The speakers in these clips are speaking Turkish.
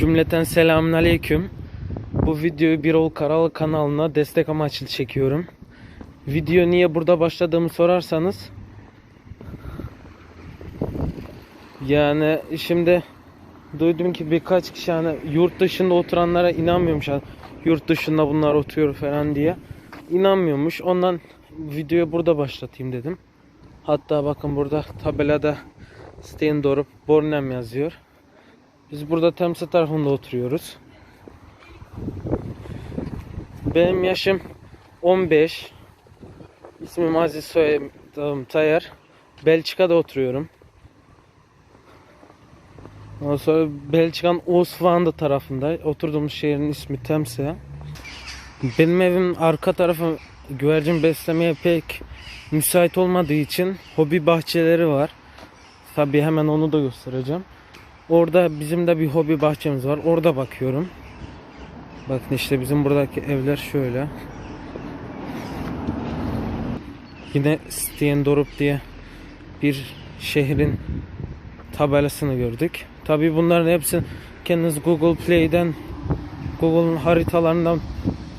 Cümleten selamünaleyküm. Bu videoyu Birol Karalı kanalına destek amaçlı çekiyorum. Video niye burada başladığımı sorarsanız yani şimdi duydum ki birkaç kişi hani yurt dışında oturanlara inanmıyormuş. hani Yurt dışında bunlar oturuyor falan diye. İnanmıyormuş. Ondan videoyu burada başlatayım dedim. Hatta bakın burada tabelada Steendorup Bornem yazıyor. Biz burada Temse tarafında oturuyoruz. Benim yaşım 15. İsmim Aziz soyadım Tayyar. Belçika'da oturuyorum. Ondan sonra Belçika'nın Oostvande tarafında. Oturduğumuz şehrin ismi Temse. Benim evim arka tarafı güvercin beslemeye pek müsait olmadığı için hobi bahçeleri var. Tabi hemen onu da göstereceğim. Orada bizim de bir hobi bahçemiz var. Orada bakıyorum. Bakın işte bizim buradaki evler şöyle. Yine Steendorup diye bir şehrin tabelasını gördük. Tabi bunların hepsini kendiniz Google Play'den Google'un haritalarından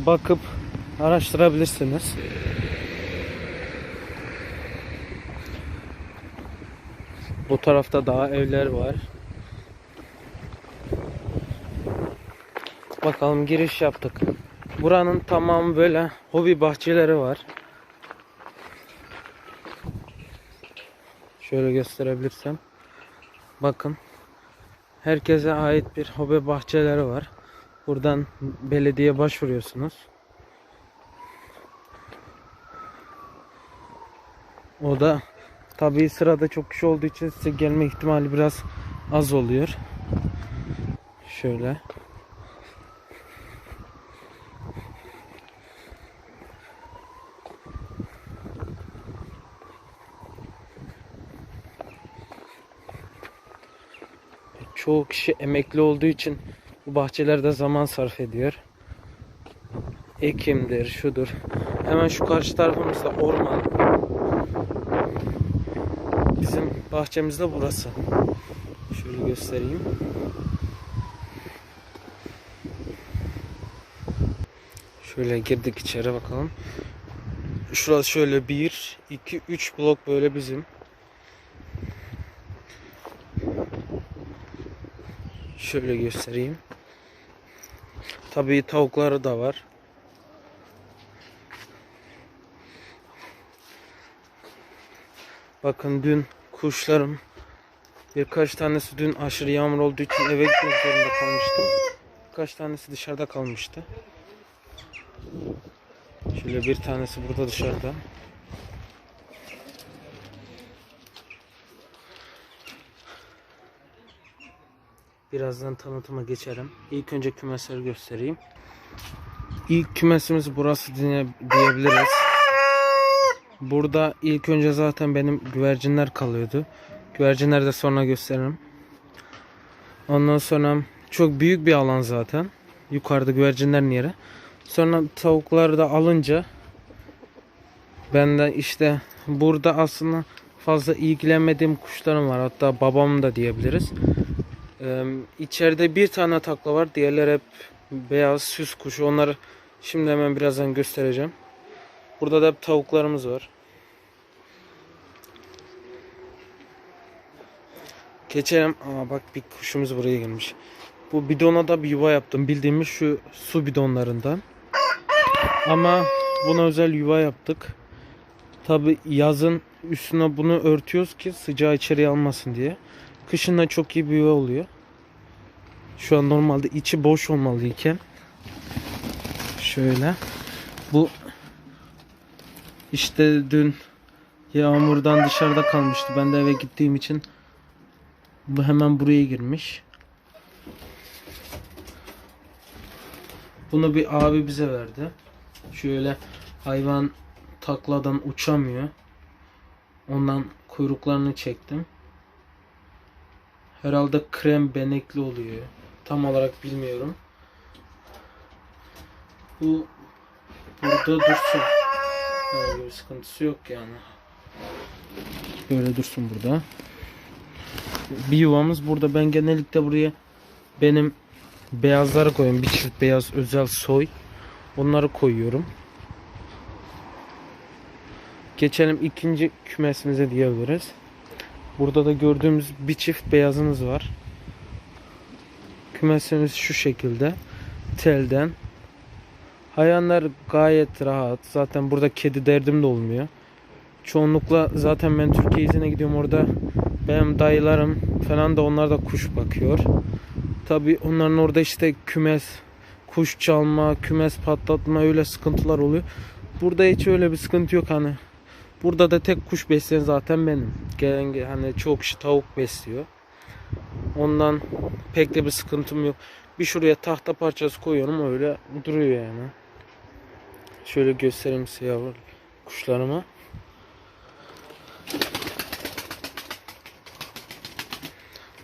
bakıp araştırabilirsiniz. Bu tarafta daha evler var. Bakalım giriş yaptık. Buranın tamamı böyle hobi bahçeleri var. Şöyle gösterebilirsem. Bakın. Herkese ait bir hobi bahçeleri var. Buradan belediye başvuruyorsunuz. O da tabii sırada çok kişi olduğu için size gelme ihtimali biraz az oluyor. Şöyle. Çoğu kişi emekli olduğu için bu bahçelerde zaman sarf ediyor. Ekimdir, şudur. Hemen şu karşı tarafımızda orman. Bizim bahçemiz de burası. Şöyle göstereyim. Şöyle girdik içeri bakalım. Şurası şöyle 1, 2, 3 blok böyle bizim. Şöyle göstereyim. Tabii tavukları da var. Bakın dün kuşlarım birkaç tanesi dün aşırı yağmur olduğu için eve gitmek zorunda kalmıştım. Birkaç tanesi dışarıda kalmıştı. Şöyle bir tanesi burada dışarıda. Birazdan tanıtıma geçerim. İlk önce kümesleri göstereyim. İlk kümesimiz burası diye- diyebiliriz. Burada ilk önce zaten benim güvercinler kalıyordu. Güvercinleri de sonra gösteririm. Ondan sonra çok büyük bir alan zaten. Yukarıda güvercinlerin yeri. Sonra tavukları da alınca ben de işte burada aslında fazla ilgilenmediğim kuşlarım var. Hatta babam da diyebiliriz. Ee, içeride bir tane takla var. Diğerleri hep beyaz süs kuşu. Onları şimdi hemen birazdan göstereceğim. Burada da hep tavuklarımız var. Geçelim. Aa bak bir kuşumuz buraya gelmiş. Bu bidona da bir yuva yaptım. Bildiğimiz şu su bidonlarından. Ama buna özel yuva yaptık. Tabi yazın üstüne bunu örtüyoruz ki sıcağı içeriye almasın diye. Kışın da çok iyi yuva oluyor. Şu an normalde içi boş olmalıyken şöyle bu işte dün yağmurdan dışarıda kalmıştı. Ben de eve gittiğim için bu hemen buraya girmiş. Bunu bir abi bize verdi. Şöyle hayvan takladan uçamıyor. Ondan kuyruklarını çektim. Herhalde krem benekli oluyor. Tam olarak bilmiyorum. Bu burada dursun. Herhangi bir sıkıntısı yok yani. Böyle dursun burada. Bir yuvamız burada. Ben genellikle buraya benim beyazları koyuyorum. Bir çift beyaz özel soy. Onları koyuyorum. Geçelim ikinci kümesimize diyebiliriz. Burada da gördüğümüz bir çift beyazımız var. Kümesimiz şu şekilde. Telden. Hayvanlar gayet rahat. Zaten burada kedi derdim de olmuyor. Çoğunlukla zaten ben Türkiye izine gidiyorum orada. Benim dayılarım falan da onlar da kuş bakıyor. Tabi onların orada işte kümes, kuş çalma, kümes patlatma öyle sıkıntılar oluyor. Burada hiç öyle bir sıkıntı yok hani. Burada da tek kuş besleyen zaten benim. Gelen hani çok kişi tavuk besliyor. Ondan pek de bir sıkıntım yok. Bir şuraya tahta parçası koyuyorum öyle duruyor yani. Şöyle göstereyim size yavru kuşlarıma.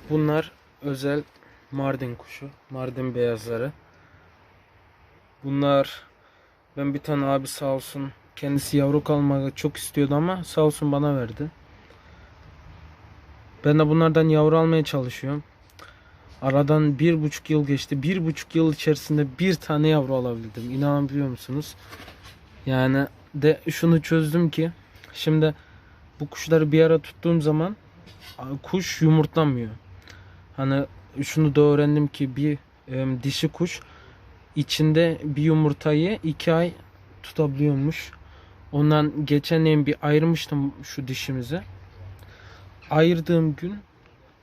Bunlar özel Mardin kuşu. Mardin beyazları. Bunlar ben bir tane abi sağ olsun kendisi yavru kalmak çok istiyordu ama sağ olsun bana verdi. Ben de bunlardan yavru almaya çalışıyorum. Aradan bir buçuk yıl geçti. Bir buçuk yıl içerisinde bir tane yavru alabildim. İnanabiliyor musunuz? Yani de şunu çözdüm ki şimdi bu kuşları bir ara tuttuğum zaman kuş yumurtlamıyor. Hani şunu da öğrendim ki bir e, dişi kuş içinde bir yumurtayı iki ay tutabiliyormuş. Ondan geçen bir ayırmıştım şu dişimizi. Ayırdığım gün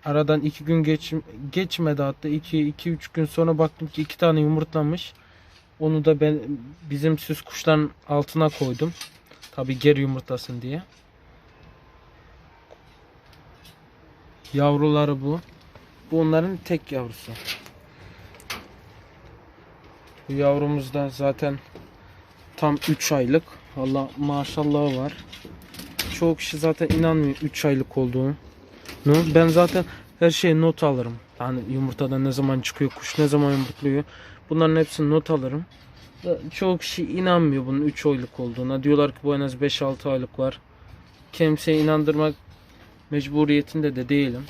aradan iki gün geç, geçmedi hatta iki, iki üç gün sonra baktım ki iki tane yumurtlamış. Onu da ben bizim süs kuşların altına koydum. Tabi geri yumurtlasın diye. Yavruları bu. Bu onların tek yavrusu. Bu yavrumuz da zaten tam 3 aylık. Valla maşallah var. Çoğu kişi zaten inanmıyor 3 aylık olduğunu. Ben zaten her şeyi not alırım. Yani yumurtada ne zaman çıkıyor, kuş ne zaman yumurtluyor. Bunların hepsini not alırım. Çoğu kişi inanmıyor bunun 3 aylık olduğuna. Diyorlar ki bu en az 5-6 aylık var. Kimseye inandırmak mecburiyetinde de değilim.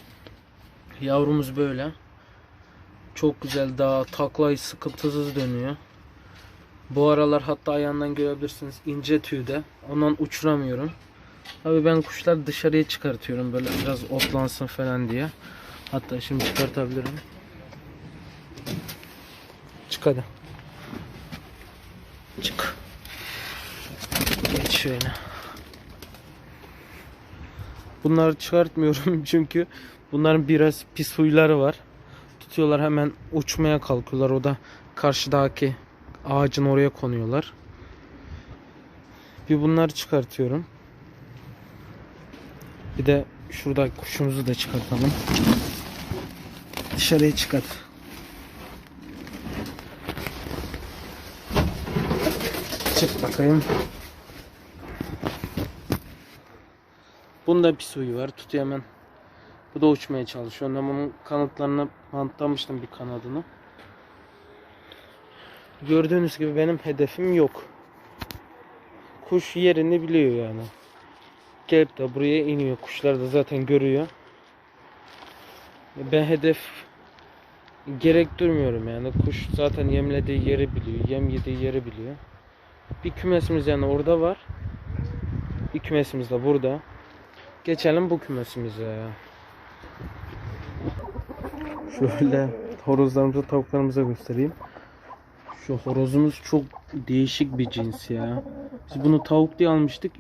Yavrumuz böyle. Çok güzel daha taklayı sıkıntısız dönüyor. Bu aralar hatta ayağından görebilirsiniz ince tüyde. Ondan uçuramıyorum. Tabi ben kuşlar dışarıya çıkartıyorum böyle biraz otlansın falan diye. Hatta şimdi çıkartabilirim. Çık hadi. Çık. Geç şöyle. Bunları çıkartmıyorum çünkü bunların biraz pis huyları var. Tutuyorlar hemen uçmaya kalkıyorlar. O da karşıdaki ağacın oraya konuyorlar. Bir bunları çıkartıyorum. Bir de şurada kuşumuzu da çıkartalım. Dışarıya çıkart. Çık bakayım. Bunda bir suyu var. Tutuyor hemen. Bu da uçmaya çalışıyor. Ben bunun kanatlarına bantlamıştım bir kanadını. Gördüğünüz gibi benim hedefim yok. Kuş yerini biliyor yani. Gelip de buraya iniyor. Kuşlar da zaten görüyor. Ben hedef gerek durmuyorum yani. Kuş zaten yemlediği yeri biliyor. Yem yediği yeri biliyor. Bir kümesimiz yani orada var. Bir kümesimiz de burada. Geçelim bu kümesimize. Şöyle horozlarımızı tavuklarımıza göstereyim. Şu horozumuz çok değişik bir cins ya. Biz bunu tavuk diye almıştık.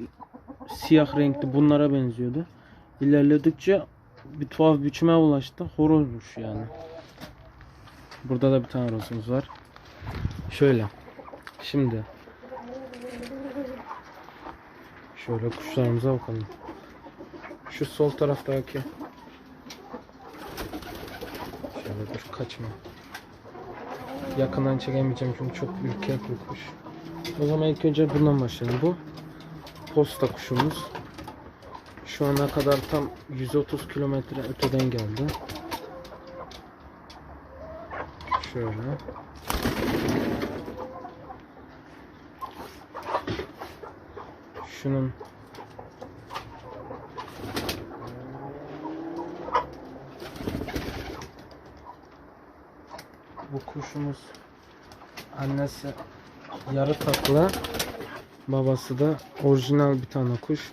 Siyah renkli bunlara benziyordu. İlerledikçe bir tuhaf biçime ulaştı. Horozmuş yani. Burada da bir tane horozumuz var. Şöyle. Şimdi. Şöyle kuşlarımıza bakalım. Şu sol taraftaki. Şöyle dur kaçma. Yakından çekemeyeceğim çünkü çok ürkek bir kuş. O zaman ilk önce bundan başlayalım. Bu posta kuşumuz. Şu ana kadar tam 130 kilometre öteden geldi. Şöyle. Şunun kuşumuz annesi yarı takla. Babası da orijinal bir tane kuş.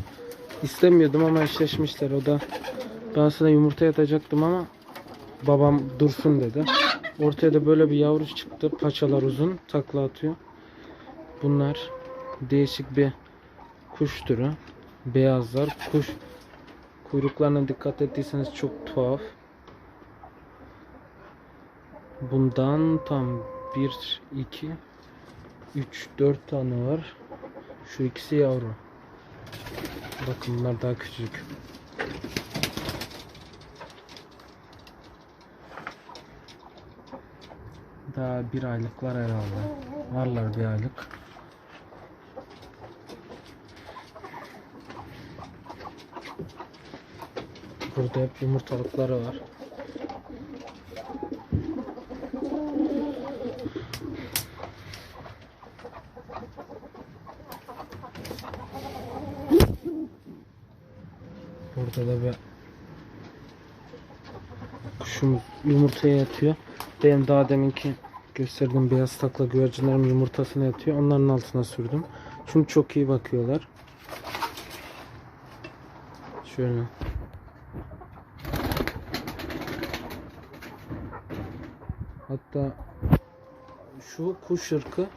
İstemiyordum ama eşleşmişler. O da ben aslında yumurta yatacaktım ama babam dursun dedi. Ortaya da böyle bir yavru çıktı. Paçalar uzun. Takla atıyor. Bunlar değişik bir kuş türü. Beyazlar. Kuş kuyruklarına dikkat ettiyseniz çok tuhaf. Bundan tam 1, 2, 3, 4 tane var. Şu ikisi yavru. Bakın bunlar daha küçük. Daha bir aylıklar herhalde. Varlar bir aylık. Burada hep yumurtalıkları var. Da bir kuşumuz yumurtaya yatıyor. Benim daha deminki gösterdiğim beyaz takla güvercinlerim yumurtasına yatıyor. Onların altına sürdüm. Çünkü çok iyi bakıyorlar. Şöyle. Hatta şu kuş ırkı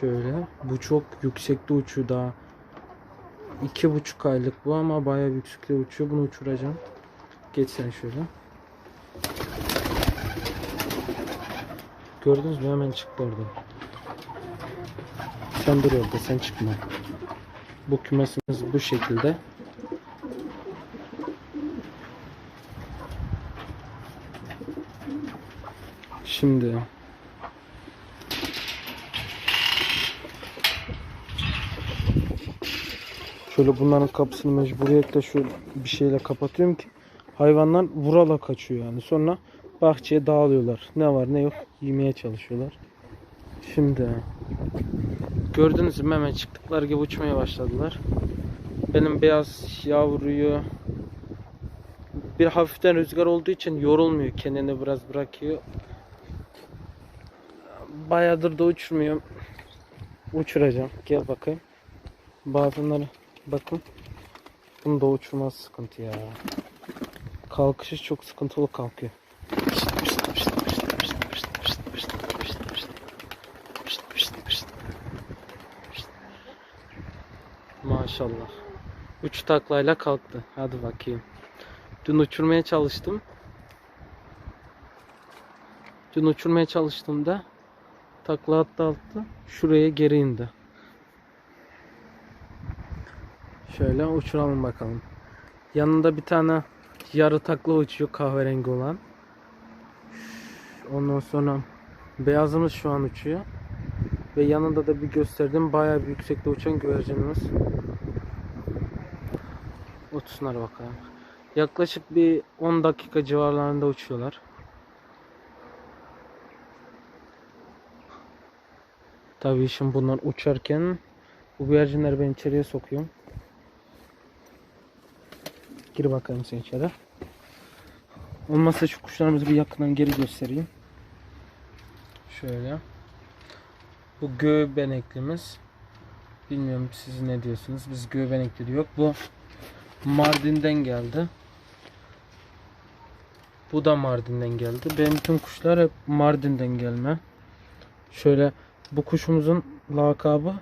şöyle. Bu çok yüksekte uçuyor daha. İki buçuk aylık bu ama bayağı yüksekte uçuyor. Bunu uçuracağım. Geç sen şöyle. Gördünüz mü? Hemen çıktı orada. Sen dur orada. Sen çıkma. Bu kümesimiz bu şekilde. Şimdi Şöyle bunların kapısını mecburiyetle şu bir şeyle kapatıyorum ki hayvanlar vurala kaçıyor yani. Sonra bahçeye dağılıyorlar. Ne var ne yok yemeye çalışıyorlar. Şimdi gördünüz mü hemen çıktıkları gibi uçmaya başladılar. Benim beyaz yavruyu bir hafiften rüzgar olduğu için yorulmuyor. Kendini biraz bırakıyor. Bayağıdır da uçurmuyorum. Uçuracağım. Gel bakayım. Bazıları bakın. Bunu da uçurmaz sıkıntı ya. Kalkışı çok sıkıntılı kalkıyor. Maşallah. Üç taklayla kalktı. Hadi bakayım. Dün uçurmaya çalıştım. Dün uçurmaya çalıştığımda takla attı attı. Şuraya geri indi. Şöyle uçuralım bakalım. Yanında bir tane yarı takla uçuyor kahverengi olan. Ondan sonra beyazımız şu an uçuyor. Ve yanında da bir gösterdiğim bayağı bir yüksekte uçan güvercinimiz. Uçsunlar bakalım. Yaklaşık bir 10 dakika civarlarında uçuyorlar. Tabii şimdi bunlar uçarken bu güvercinleri ben içeriye sokuyorum. Gir bakalım sen içeri. Olmazsa şu kuşlarımızı bir yakından geri göstereyim. Şöyle. Bu göbeneklimiz. Bilmiyorum siz ne diyorsunuz. Biz göbenekli diyor. Bu Mardin'den geldi. Bu da Mardin'den geldi. Benim bütün kuşlar hep Mardin'den gelme. Şöyle bu kuşumuzun lakabı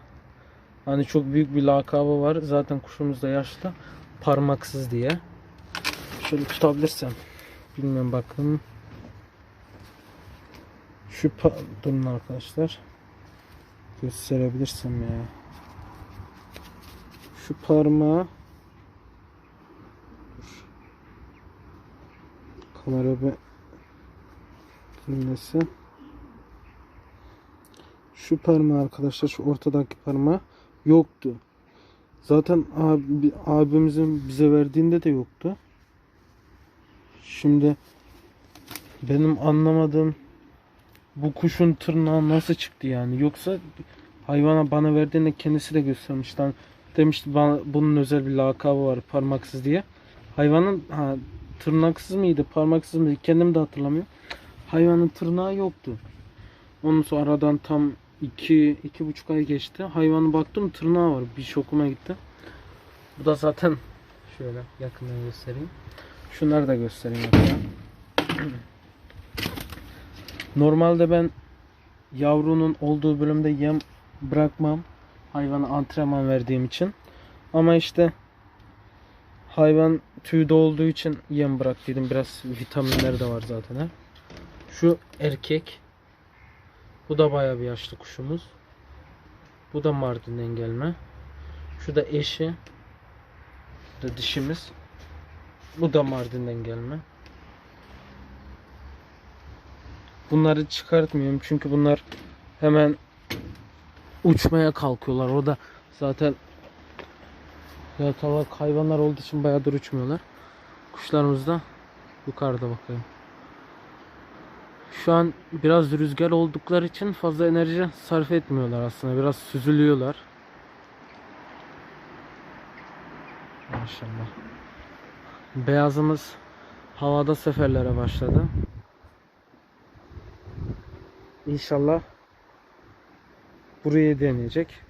hani çok büyük bir lakabı var. Zaten kuşumuz da yaşlı. Parmaksız diye. Şöyle tutabilirsem. Bilmiyorum bakın. Şu durun arkadaşlar. Gösterebilirsem ya. Şu parmağı. Kamera bir dinlesin. Şu parmağı arkadaşlar şu ortadaki parmağı yoktu. Zaten abi, abimizin bize verdiğinde de yoktu. Şimdi benim anlamadığım bu kuşun tırnağı nasıl çıktı yani? Yoksa hayvana bana verdiğinde kendisi de göstermişti. Hani demişti bana bunun özel bir lakabı var parmaksız diye. Hayvanın ha, tırnaksız mıydı, parmaksız mıydı kendim de hatırlamıyorum. hayvanın tırnağı yoktu. Ondan sonra aradan tam iki, iki buçuk ay geçti. Hayvanı baktım tırnağı var. Bir şokuma gitti. Bu da zaten şöyle yakından göstereyim. Şunları da göstereyim hatta. Normalde ben yavrunun olduğu bölümde yem bırakmam. Hayvana antrenman verdiğim için. Ama işte hayvan tüyde olduğu için yem bıraktıydım. Biraz vitaminleri de var zaten. ha. Şu erkek. Bu da bayağı bir yaşlı kuşumuz. Bu da Mardin'den gelme. Şu da eşi. Bu da dişimiz. Bu da Mardin'den gelme. Bunları çıkartmıyorum çünkü bunlar hemen uçmaya kalkıyorlar. O da zaten yatalak hayvanlar olduğu için bayağıdır uçmuyorlar. Kuşlarımız da yukarıda bakayım. Şu an biraz rüzgar oldukları için fazla enerji sarf etmiyorlar aslında. Biraz süzülüyorlar. Maşallah. Beyazımız havada seferlere başladı. İnşallah burayı deneyecek.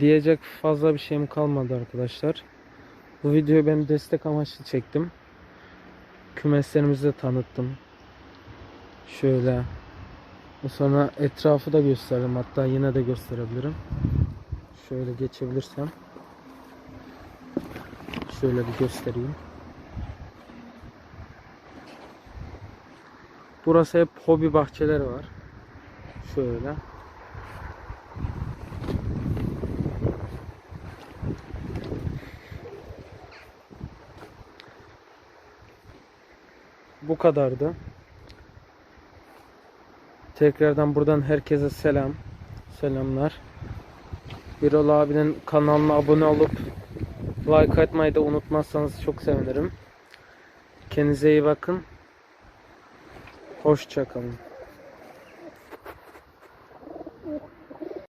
Diyecek fazla bir şeyim kalmadı arkadaşlar. Bu videoyu ben destek amaçlı çektim. Kümeslerimizi de tanıttım. Şöyle. Sonra etrafı da gösterdim. Hatta yine de gösterebilirim. Şöyle geçebilirsem. Şöyle bir göstereyim. Burası hep hobi bahçeleri var. Şöyle. Bu kadardı. Tekrardan buradan herkese selam. Selamlar. Birol abinin kanalına abone olup like atmayı da unutmazsanız çok sevinirim. Kendinize iyi bakın. Hoşçakalın.